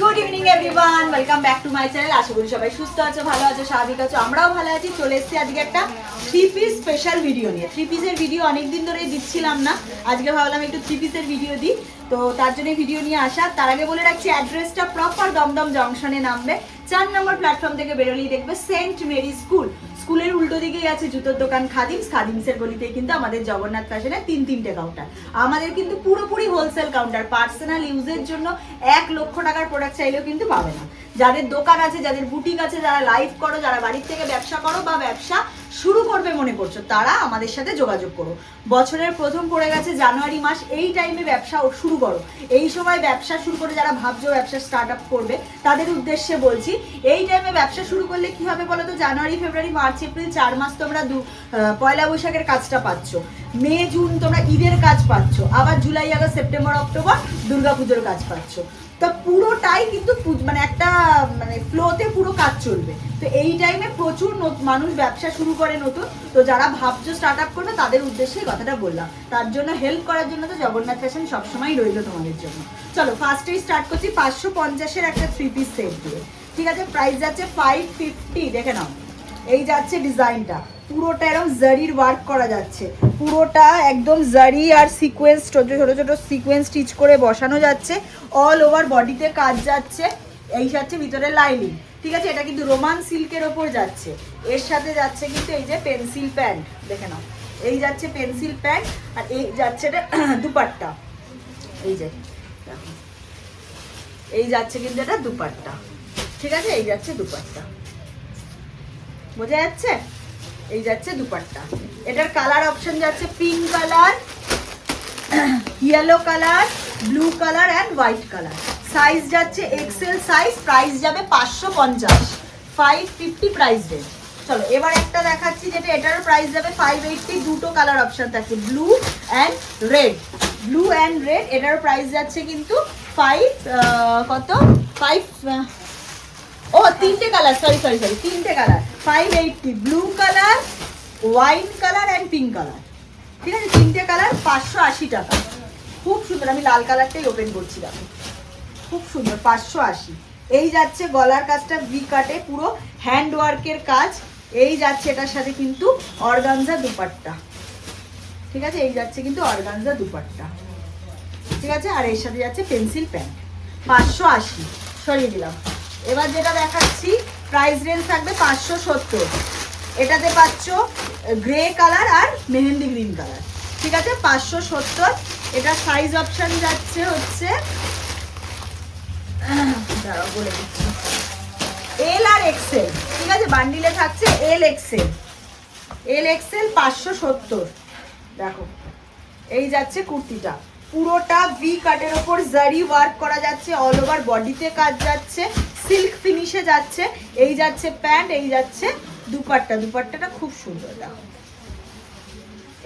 Good evening everyone welcome back to my channel আশা করি সবাই সুস্থ আছো, ভালো আছো, স্বাভাবিক আছো। আমরাও ভালো আছি। চলে এসেছি আজকে একটা থ্রি পিস স্পেশাল ভিডিও নিয়ে। থ্রি পিসের ভিডিও অনেকদিন ধরে দিচ্ছিলাম না। আজকে ভাবলাম একটু থ্রি পিসের ভিডিও দিই। তো তার জন্য ভিডিও নিয়ে আসা। তার আগে বলে রাখছি অ্যাড্রেসটা প্রপার দমদম জংশনে নামবে। চার নম্বর প্ল্যাটফর্ম থেকে বেরোলেই দেখবে সেন্ট মেরি স্কুল স্কুলের উল্টো দিকেই আছে জুতোর দোকান খাদিমস। খাদিমসের গলিতেই কিন্তু আমাদের জগন্নাথ ফ্যাশনের তিন তিনটে কাউন্টার আমাদের কিন্তু পুরোপুরি হোলসেল কাউন্টার পার্সোনাল ইউজের জন্য এক লক্ষ টাকার প্রোডাক্ট চাইলেও কিন্তু পাবে না। যাদের দোকান আছে, যাদের বুটিক আছে, যারা লাইভ করো, যারা বাড়ির থেকে ব্যবসা করো বা ব্যবসা শুরু করবে মনে করছ, তারা আমাদের সাথে যোগাযোগ করো। বছরের প্রথম পড়ে গেছে জানুয়ারি মাস, এই টাইমে ব্যবসা শুরু করো। এই সময় ব্যবসা শুরু করে যারা ভাবছ ব্যবসা স্টার্ট আপ করবে, তাদের উদ্দেশ্যে বলছি, এই টাইমে ব্যবসা শুরু করলে কি হবে বলো তো জানুয়ারি, ফেব্রুয়ারি, মার্চ, এপ্রিল, চার মাস তোমরা দু পয়লা বৈশাখের কাজটা পাচ্ছ। মে, জুন তোমরা ঈদের কাজ পাচ্ছ। আবার জুলাই, আগস্ট, সেপ্টেম্বর, অক্টোবর দুর্গাপুজোর কাজ পাচ্ছ। তো পুরোটাই কিন্তু মানে একটা মানে ফ্লোতে পুরো কাজ চলবে। তো এই টাইমে প্রচুর মানুষ ব্যবসা শুরু করে নতুন। তো যারা ভাবছ স্টার্ট আপ করবে, তাদের উদ্দেশ্যে কথাটা বললাম। তার জন্য হেল্প করার জন্য তো জগন্নাথ ফ্যাশন সবসময় রইল তোমাদের জন্য। চলো ফার্স্টেই স্টার্ট করছি পাঁচশো পঞ্চাশের একটা থ্রি পিস সেট দিয়ে। ঠিক আছে? প্রাইস যাচ্ছে ফাইভ ফিফটি দেখে নাও। এই যাচ্ছে ডিজাইনটা পুরোটা এরকম জারির ওয়ার্ক করা যাচ্ছে। পুরোটা একদম জারি আর সিকোয়েন্স ছোট ছোট ছোট সিকোয়েন্স স্টিচ করে বসানো যাচ্ছে। অল ওভার বডিতে কাজ যাচ্ছে। এই যাচ্ছে ভিতরে লাইনিং। ঠিক আছে, এটা কিন্তু রোমান সিল্কের ওপর যাচ্ছে। এর সাথে যাচ্ছে কিন্তু এই যে পেন্সিল প্যান্ট, দেখে নাও। এই যাচ্ছে পেন্সিল প্যান্ট আর এই যাচ্ছে এটা দুপাট্টা। এই যে এই যাচ্ছে কিন্তু এটা দুপাট্টা। ঠিক আছে, এই যাচ্ছে দুপাট্টা। বোঝা যাচ্ছে? এই যাচ্ছে দুপাট্টা। এটার কালার অপশন যাচ্ছে pink colour, yellow colour, blue colour, and white colour. Size যাচ্ছে এক্সেল সাইজ প্রাইস যাবে পাঁচশো পঞ্চাশ। ফাইভ ফিফটি প্রাইস রেঞ্জ চলো, এবার একটা দেখাচ্ছি যেটা, এটারও প্রাইস যাবে ফাইভ এইটটি দুটো কালার অপশান থাকছে blue and red blue and red এটারও প্রাইস যাচ্ছে কিন্তু ফাইভ কত? ফাইভ ও, তিনটে কালার সরি সরি সরি তিনটে colour five eighty blue colour wine colour and pink colour ঠিক আছে? তিনটে কালার পাঁচশো আশি টাকা। খুব সুন্দর, আমি লাল কালারটাই ওপেন করছি, দেখো। খুব সুন্দর, পাঁচশো আশি। এই যাচ্ছে গলার কাজটা ভি কাটে পুরো হ্যান্ড ওয়ার্কের কাজ। এই যাচ্ছে এটার সাথে কিন্তু অর্গানজা দুপাট্টা। ঠিক আছে? এই যাচ্ছে কিন্তু অর্গানজা দুপাট্টা। ঠিক আছে? আর এর সাথে যাচ্ছে পেন্সিল প্যান্ট পাঁচশো আশি। সরিয়ে দিলাম। এবার যেটা দেখাচ্ছি প্রাইস রেঞ্জ থাকবে পাঁচশো সত্তর। এটাতে পাচ্ছ গ্রে কালার আর মেহেন্দি গ্রিন কালার ঠিক আছে? পাঁচশো সত্তর। এটা সাইজ অপশন যাচ্ছে হচ্ছে দাঁড়াও বলে দিচ্ছি। এল আর এক্সেল ঠিক আছে? বান্ডিলে থাকছে এল এক্সেল এল এক্সেল পাঁচশো সত্তর। দেখো এই যাচ্ছে কুর্তিটা। পুরোটা ভি কাটের ওপর জারি ওয়ার্ক করা যাচ্ছে অল ওভার বডিতে কাজ যাচ্ছে সিল্ক ফিনিশে যাচ্ছে। এই যাচ্ছে প্যান্ট এই যাচ্ছে দুপাট্টা। দুপাট্টাটা খুব সুন্দর দেখো।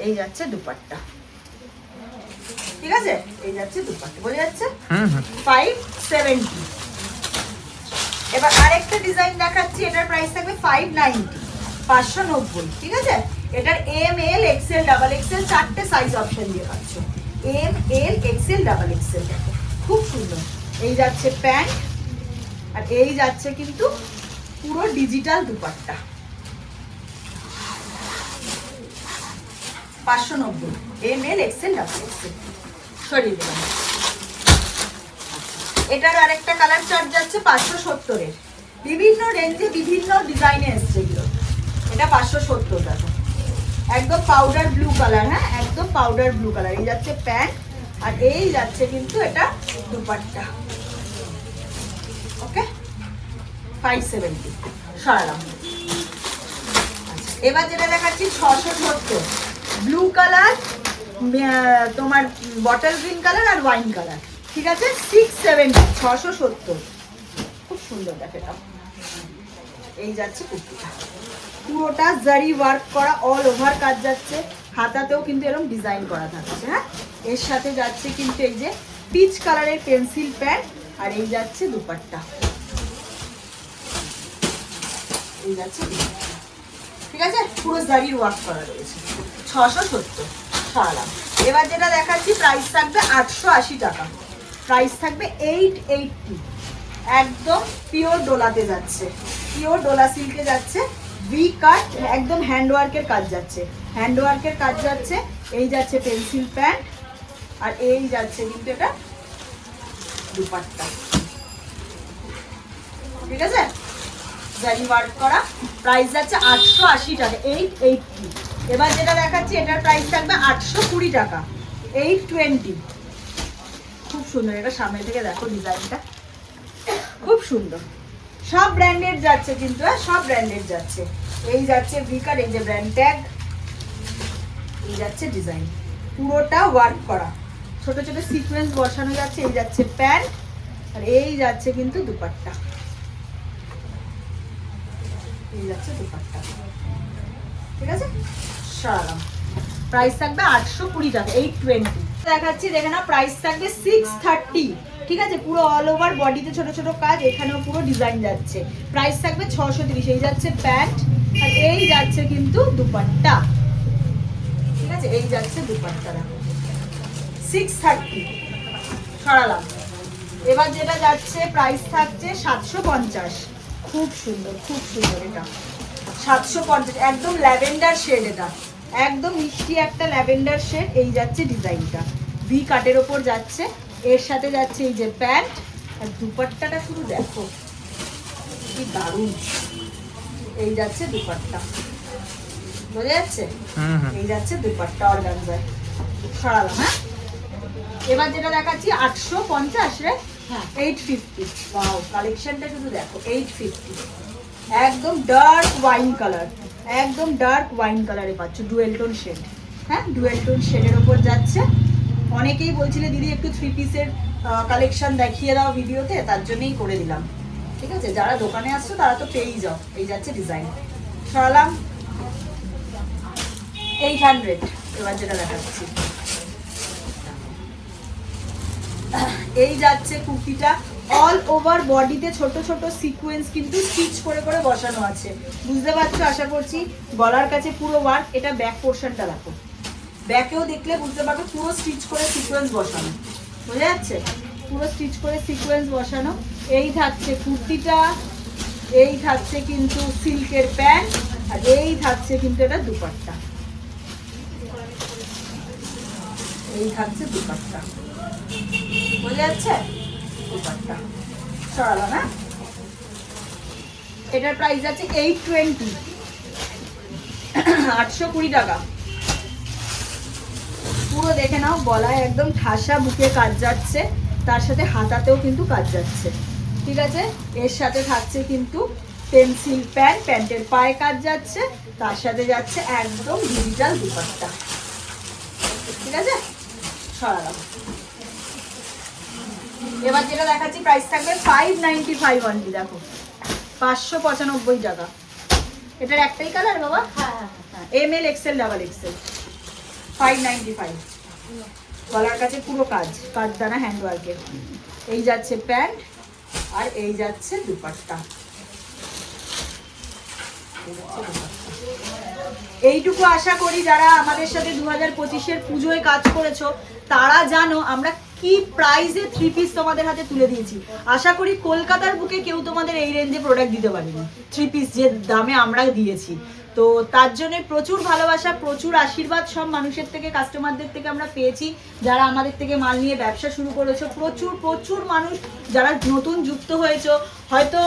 এই যাচ্ছে দুপাট্টা। ঠিক আছে? এই যাচ্ছে দুপাট্টা। বোঝা যাচ্ছে ফাইভ সেভেন্টি এবার আরেকটা ডিজাইন দেখাচ্ছি, এটার প্রাইস থাকবে ফাইভ নাইনটি পাঁচশো নব্বই, ঠিক আছে? এটার M L XL double XL চারটে সাইজ অপশন দিয়ে পাচ্ছ। M L XL double XL দেখো, খুব সুন্দর। এই যাচ্ছে প্যান্ট আর এই যাচ্ছে কিন্তু পুরো ডিজিটাল দুপাট্টা। পাঁচশো নব্বই M L XL double XL সরিয়ে দিলাম। এটার আরেকটা কালার চার্ট যাচ্ছে পাঁচশো সত্তরের। বিভিন্ন রেঞ্জে বিভিন্ন ডিজাইনে এসছে এগুলো। এটা পাঁচশো সত্তর টাকা। একদম পাউডার ব্লু কালার হ্যাঁ? একদম পাউডার ব্লু কালার এই যাচ্ছে প্যান্ট আর এই যাচ্ছে কিন্তু এটা দুপাট্টা। ওকে ফাইভ সেভেন্টি সরালাম। আচ্ছা, এবার যেটা দেখাচ্ছি ছশো সত্তর। ব্লু কালার তোমার বটল গ্রিন কালার আর ওয়াইন কালার ঠিক আছে? সিক্স সেভেন্টি ছশো সত্তর। সুন্দর দেখে এই যাচ্ছে কুর্তিটা। পুরোটা জারি ওয়ার্ক করা অল ওভার কাজ যাচ্ছে। হাতাতেও কিন্তু এরকম ডিজাইন করা থাকছে হ্যাঁ? এর সাথে যাচ্ছে কিন্তু এই যে পিচ কালারের পেন্সিল প্যান্ট আর এই যাচ্ছে দুপাট্টা। এই যাচ্ছে ঠিক আছে? পুরো জারির ওয়ার্ক করা রয়েছে। ছশো সত্তর সারালাম এবার যেটা দেখাচ্ছি প্রাইস থাকবে আটশো আশি টাকা। প্রাইস থাকবে এইট এইটটি একদম পিওর ডোলাতে যাচ্ছে। পিওর ডোলা সিল্কে যাচ্ছে ভি কাট একদম হ্যান্ড ওয়ার্কের কাজ যাচ্ছে। হ্যান্ড ওয়ার্কের কাজ যাচ্ছে, এই যাচ্ছে পেন্সিল প্যান্ট আর এই যাচ্ছে কিন্তু এটা দুপাট্টা। ঠিক আছে? জারি ওয়ার্ক করা প্রাইস যাচ্ছে আটশো আশি টাকা এইট এইটটি এবার যেটা দেখাচ্ছি, এটার প্রাইস থাকবে আটশো কুড়ি টাকা এইট টোয়েন্টি খুব সুন্দর, এটা সামনে থেকে দেখো ডিজাইনটা খুব সুন্দর। সব ব্র্যান্ডের যাচ্ছে কিন্তু হ্যাঁ, সব ব্র্যান্ডের যাচ্ছে। এই যাচ্ছে ভিকার এই যে ব্র্যান্ড ট্যাগ এই যাচ্ছে ডিজাইন পুরোটা ওয়ার্ক করা। ছোট ছোট সিকোয়েন্স বসানো যাচ্ছে এই যাচ্ছে প্যান্ট আর এই যাচ্ছে কিন্তু দুপাট্টা। এই যাচ্ছে দুপাট্টা। ঠিক আছে? সারালাম। প্রাইস থাকবে আটশো কুড়ি টাকা এইট টোয়েন্টি দেখাচ্ছি দেখে না প্রাইস থাকবে সিক্স থার্টি ঠিক আছে? পুরো অল ওভার বডিতে ছোট ছোট কাজ, এখানেও পুরো ডিজাইন যাচ্ছে। প্রাইস থাকবে ছশো তিরিশ, এই যাচ্ছে প্যান্ট আর এই যাচ্ছে কিন্তু দুপাট্টা। ঠিক আছে? এই যাচ্ছে দুপাট্টাটা সিক্স থার্টি সরালাম। এবার যেটা যাচ্ছে প্রাইস থাকছে সাতশো পঞ্চাশ। খুব সুন্দর খুব সুন্দর এটা। সাতশো পঞ্চাশ, একদম ল্যাভেন্ডার শেড এটা। একদম মিষ্টি একটা ল্যাভেন্ডার শেড এই যাচ্ছে ডিজাইনটা ভি কাটের ওপর যাচ্ছে। এর সাথে যাচ্ছে এই যে প্যান্ট আর দুপাট্টাটা শুধু দেখো। কি দারুণ। এই যাচ্ছে দুপাট্টা। বোঝা যাচ্ছে? এই যাচ্ছে দুপাট্টা অর্গানজায় সরালাম হ্যাঁ? এবার যেটা দেখাচ্ছি আটশো পঞ্চাশ রে? হ্যাঁ। এইট ফিফটি বাও কালেকশনটা শুধু দেখো এইট ফিফটি একদম ডার্ক ওয়াইন কালার একদম ডার্ক ওয়াইন কালারে পাচ্ছ ডুয়েল টোন শেড হ্যাঁ? ডুয়েল টোন শেডের ওপর যাচ্ছে। অনেকেই বলছিলে, দিদি, একটু থ্রি পিসের কালেকশন দেখিয়ে দাও ভিডিওতে, তার জন্যই করে দিলাম। ঠিক আছে? যারা দোকানে আসছো, তারা তো পেয়েই যাও। এই যাচ্ছে ডিজাইন সরালাম এইট হান্ড্রেড এবার যেটা দেখাচ্ছি। এই যাচ্ছে কুর্তিটা। অল ওভার বডিতে ছোট ছোট সিকোয়েন্স কিন্তু স্টিচ করে করে বসানো আছে। বুঝতে পারছ? আশা করছি গলার কাছে পুরো ওয়ার্ক এটা ব্যাক পোর্শনটা দেখো। ব্যাকেও দেখলে বুঝতে পারবে, পুরো স্টিচ করে সিকোয়েন্স বসানো। বোঝা যাচ্ছে? পুরো স্টিচ করে সিকোয়েন্স বসানো। এই থাকছে কুর্তিটা, এই থাকছে কিন্তু সিল্কের প্যান্ট, আর এই থাকছে কিন্তু এটা দুপাট্টা। এই থাকছে দুপাট্টা। বোঝা যাচ্ছে? দুপাট্টা। হ্যাঁ এটার প্রাইস আছে এইট টোয়েন্টি আটশো কুড়ি টাকা। পুরো দেখে নাও গলায় একদম ঠাসা বুকে কাজ যাচ্ছে তার সাথে হাতাতেও কিন্তু কাজ যাচ্ছে। ঠিক আছে? এর সাথে থাকছে কিন্তু পেন্সিল প্যান্ট প্যান্টের পায়ে কাজ যাচ্ছে তার সাথে যাচ্ছে একদম ডিজিটাল দুপাট্টা। ঠিক আছে? সরালাম। এবার যেটা দেখাচ্ছি প্রাইস থাকবে ফাইভ নাইনটি ফাইভ অনলি দেখো। পাঁচশো পঁচানব্বই টাকা। এটার একটাই কালার বাবা? হ্যাঁ M L XL double XL five ninety five. গলার কাছে পুরো কাজ কাজ দানা হ্যান্ড ওয়ার্কের এই যাচ্ছে প্যান্ট আর এই যাচ্ছে দুপাট্টা। এইটুকু আশা করি যারা আমাদের সাথে দু হাজার পঁচিশের পুজোয় কাজ করেছ, তারা জানো আমরা কি প্রাইসে থ্রি পিস তোমাদের হাতে তুলে দিয়েছি। আশা করি কলকাতার বুকে কেউ তোমাদের এই রেঞ্জে প্রোডাক্ট দিতে পারেনি। থ্রি পিস যে দামে আমরা দিয়েছি। তো তার জন্য প্রচুর ভালোবাসা, প্রচুর আশীর্বাদ সব মানুষের থেকে কাস্টমারদের থেকে আমরা পেয়েছি। যারা আমাদের থেকে মাল নিয়ে ব্যবসা শুরু করেছ, প্রচুর প্রচুর মানুষ যারা নতুন যুক্ত হয়েছো। হয়তো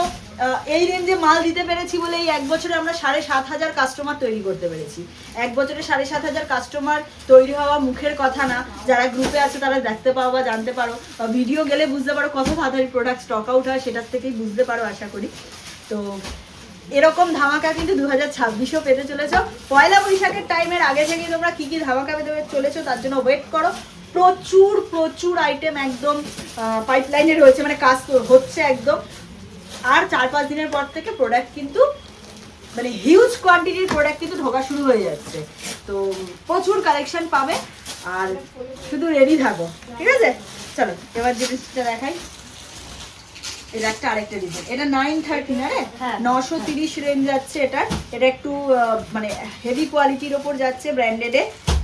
এই রেঞ্জে মাল দিতে পেরেছি বলে এই এক বছরে আমরা সাড়ে সাত হাজার কাস্টমার তৈরি করতে পেরেছি। এক বছরে সাড়ে সাত হাজার কাস্টমার তৈরি হওয়া মুখের কথা না। যারা গ্রুপে আছে তারা দেখতে পাও বা জানতে পারো। বা ভিডিও গেলে বুঝতে পারো কত তাড়াতাড়ি প্রোডাক্ট স্টক আউট হয়, সেটার থেকেই বুঝতে পারো, আশা করি। তো এরকম ধামাকা কিন্তু দু হাজার ছাব্বিশেও পেতে চলেছ। পয়লা বৈশাখের টাইমের আগে থেকে তোমরা কি কি ধামাকা পেতে চলেছো তার জন্য ওয়েট করো। প্রচুর প্রচুর আইটেম একদম পাইপলাইনে রয়েছে মানে কাজ হচ্ছে একদম। আর চার পাঁচ দিনের পর থেকে প্রোডাক্ট কিন্তু মানে হিউজ কোয়ান্টিটির প্রোডাক্ট কিন্তু ঢোকা শুরু হয়ে যাচ্ছে। তো প্রচুর কালেকশন পাবে। আর শুধু রেডি থাকো, ঠিক আছে? চলো, এবার জিনিসটা দেখাই। এটা একটা আরেকটা ডিজাইন এটা নাইন থার্টি না রে। নশো তিরিশ রেঞ্জ যাচ্ছে এটা। এটা একটু মানে হেভি কোয়ালিটির ওপর যাচ্ছে ব্র্যান্ডেডে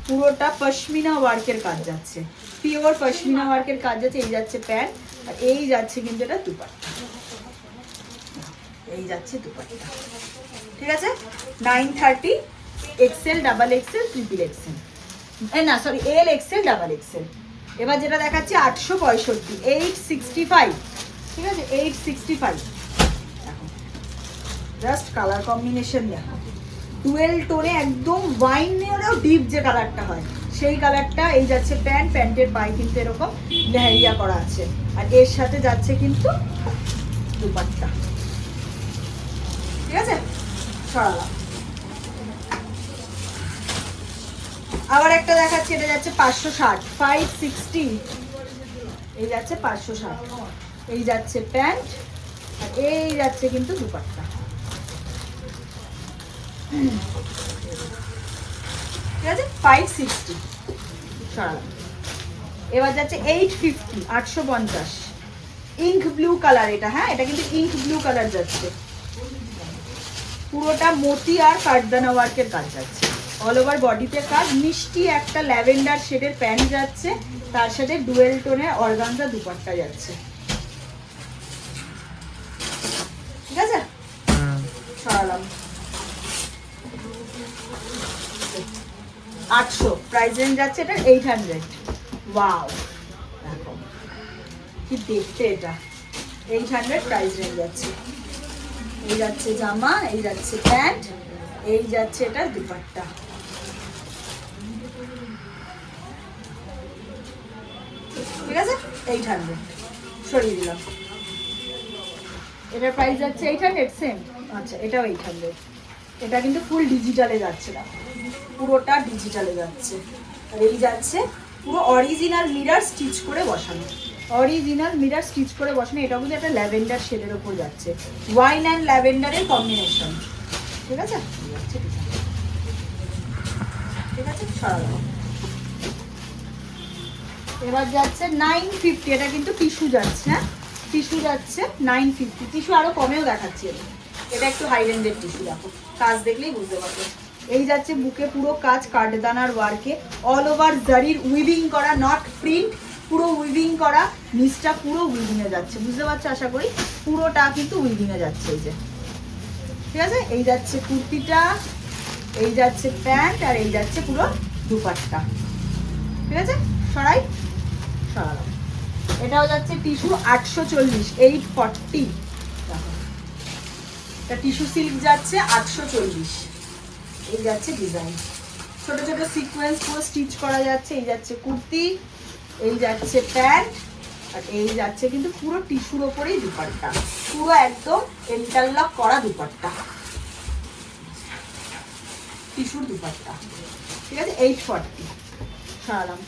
পুরোটা পশমিনা ওয়ার্কের কাজ যাচ্ছে। পিওর পশমিনা ওয়ার্কের কাজ যাচ্ছে এই যাচ্ছে প্যান্ট আর এই যাচ্ছে কিন্তু এটা দুপাট্টা। এই যাচ্ছে দুপাট্টা। ঠিক আছে? Nine thirty XL double XL triple XL না sorry L XL double XL এবার যেটা দেখাচ্ছি আটশো পঁয়ষট্টি এইট সিক্সটি ফাইভ ঠিক আছে? Eight sixty five just colour combination দেখো। টুয়েল টোনে একদম ওয়াইনেরও ডিপ যে কালারটা হয়। সেই কালারটা এই যাচ্ছে প্যান্ট প্যান্টের পায়ে কিন্তু এরকম লেহারিয়া করা আছে। আর এর সাথে যাচ্ছে কিন্তু দুপাট্টা। ঠিক আছে? সরালাম। আবার একটা দেখাচ্ছি, এটা যাচ্ছে পাঁচশো ষাট। ফাইভ সিক্সটি এই যাচ্ছে পাঁচশো ষাট। এই যাচ্ছে প্যান্ট, আর এই যাচ্ছে কিন্তু দুপাট্টা। ঠিক আছে? ফাইভ সিক্সটি সরালাম। এবার যাচ্ছে এইট ফিফটি আটশো পঞ্চাশ। ইঙ্ক ব্লু কালার এটা হ্যাঁ? এটা কিন্তু ইঙ্ক ব্লু কালার যাচ্ছে। পুরোটা মতি আর কাঠদানা ওয়ার্কের কাজ যাচ্ছে। অল ওভার বডিতে কাজ। মিষ্টি একটা ল্যাভেন্ডার শেডের প্যান্ট যাচ্ছে। তার সাথে ডুয়েল টোনের অর্গানজা দুপাট্টা যাচ্ছে ঠিক আছে সরালাম আটশো। প্রাইস রেঞ্জ যাচ্ছে এটা এইট হান্ড্রেড ওয়াও কি দেখতে এটা। এইট হান্ড্রেড প্রাইস রেঞ্জ যাচ্ছে। এই যাচ্ছে জামা, এই যাচ্ছে প্যান্ট, এই যাচ্ছে এটা দুপাট্টা। ঠিক আছে? এইট হান্ড্রেড সরিয়ে দিলাম। এটার প্রাইস যাচ্ছে এইট হান্ড্রেড সেম আচ্ছা এটাও এইট হান্ড্রেড এটা কিন্তু ফুল ডিজিটালে যাচ্ছে না। পুরোটা ডিজিটালে যাচ্ছে। আর এই যাচ্ছে পুরো অরিজিনাল মিরার স্টিচ করে বসানো। অরিজিনাল মিরার স্টিচ করে বসানো, এটাও কিন্তু একটা ল্যাভেন্ডার শেডের ওপর যাচ্ছে। ওয়াইন অ্যান্ড ল্যাভেন্ডারের কম্বিনেশন ঠিক আছে। ঠিক আছে? এবার যাচ্ছে নাইন ফিফটি এটা কিন্তু টিস্যু যাচ্ছে হ্যাঁ? টিস্যু যাচ্ছে নাইন ফিফটি টিস্যু আরও কমেও দেখাচ্ছি। এটা এটা একটু হাই রেঞ্জের টিস্যু দেখো। কাজ দেখলেই বুঝতে পারবে। এই যাচ্ছে বুকে পুরো কাজ, কাঠদানার ওয়ার্কে অল ওভার জারির উইভিং করা নট প্রিন্ট পুরো উইভিং করা। নিচটা পুরো উইভিং এ যাচ্ছে, বুঝতে পারছ? আশা করি পুরোটা কিন্তু উইভিং এ যাচ্ছে এই যে। ঠিক আছে? এই যাচ্ছে কুর্তিটা, এই যাচ্ছে প্যান্ট, আর এই যাচ্ছে পুরো দুপাট্টা। ঠিক আছে? সরাই। সরালাম। এটাও যাচ্ছে টিস্যু আটশো চল্লিশ এইট ফর্টি এটা টিস্যু সিল্ক যাচ্ছে আটশো চল্লিশ। এই যাচ্ছে ডিজাইন। ছোট ছোট সিকোয়েন্স পুরো স্টিচ করা যাচ্ছে, এই যাচ্ছে কুর্তি, এই যাচ্ছে প্যান্ট, আর এই যাচ্ছে কিন্তু পুরো টিস্যুর ওপরেই দুপাট্টা। পুরো একদম ইন্টারলক করা দুপাট্টা। টিস্যুর দুপাট্টা। ঠিক আছে? Eight forty. সরালাম।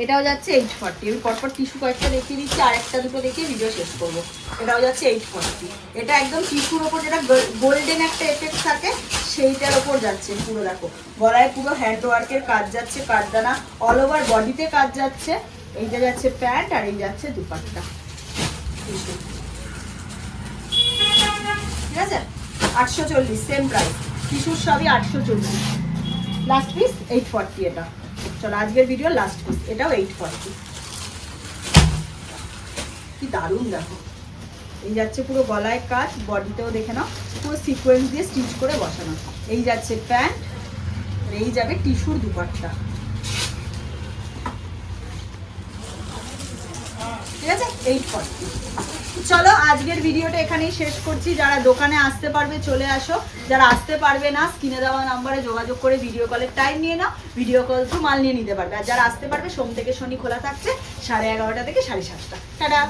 এটাও যাচ্ছে এইট ফর্টি আমি পরপর টিস্যু কয়েকটা দেখিয়ে দিচ্ছি, আর একটা দুটো দেখিয়ে ভিডিও শেষ করব। এটাও যাচ্ছে এইট ফর্টি এটা একদম টিস্যুর ওপর যেটা গোল্ডেন একটা এফেক্ট থাকে, সেইটার ওপর যাচ্ছে পুরো, দেখো। গলায় পুরো হ্যান্ড ওয়ার্কের কাজ যাচ্ছে কাঠদানা অল ওভার বডিতে কাজ যাচ্ছে। এইটা যাচ্ছে প্যান্ট আর এই যাচ্ছে দুপাট্টা। ঠিক আছে? আটশো চল্লিশ সেম প্রাইস টিস্যুর সবই আটশো চল্লিশ। লাস্ট পিস এইট ফর্টি এটা। চলো, আজকের ভিডিও লাস্ট পিস এটাও এইট ফর্টি কি দারুণ দেখো। এই যাচ্ছে পুরো গলায় কাজ, বডিতেও দেখে নাও, পুরো সিকোয়েন্স দিয়ে স্টিচ করে বসানো। এই যাচ্ছে প্যান্ট এই যাবে টিস্যুর দুপাট্টা। ঠিক আছে? এইট ফর্টি চলো, আজকের ভিডিওটা এখানেই শেষ করছি। যারা দোকানে আসতে পারবে, চলে আসো। যারা আসতে পারবে না, স্ক্রিনে দেওয়া নাম্বারে যোগাযোগ করে ভিডিও কলের টাইম নিয়ে নাও। ভিডিও কল তো মাল নিয়ে নিতে পারবে। আর যারা আসতে পারবে, সোম থেকে শনি খোলা থাকছে, সাড়ে এগারোটা থেকে সাড়ে সাতটা। টাটা!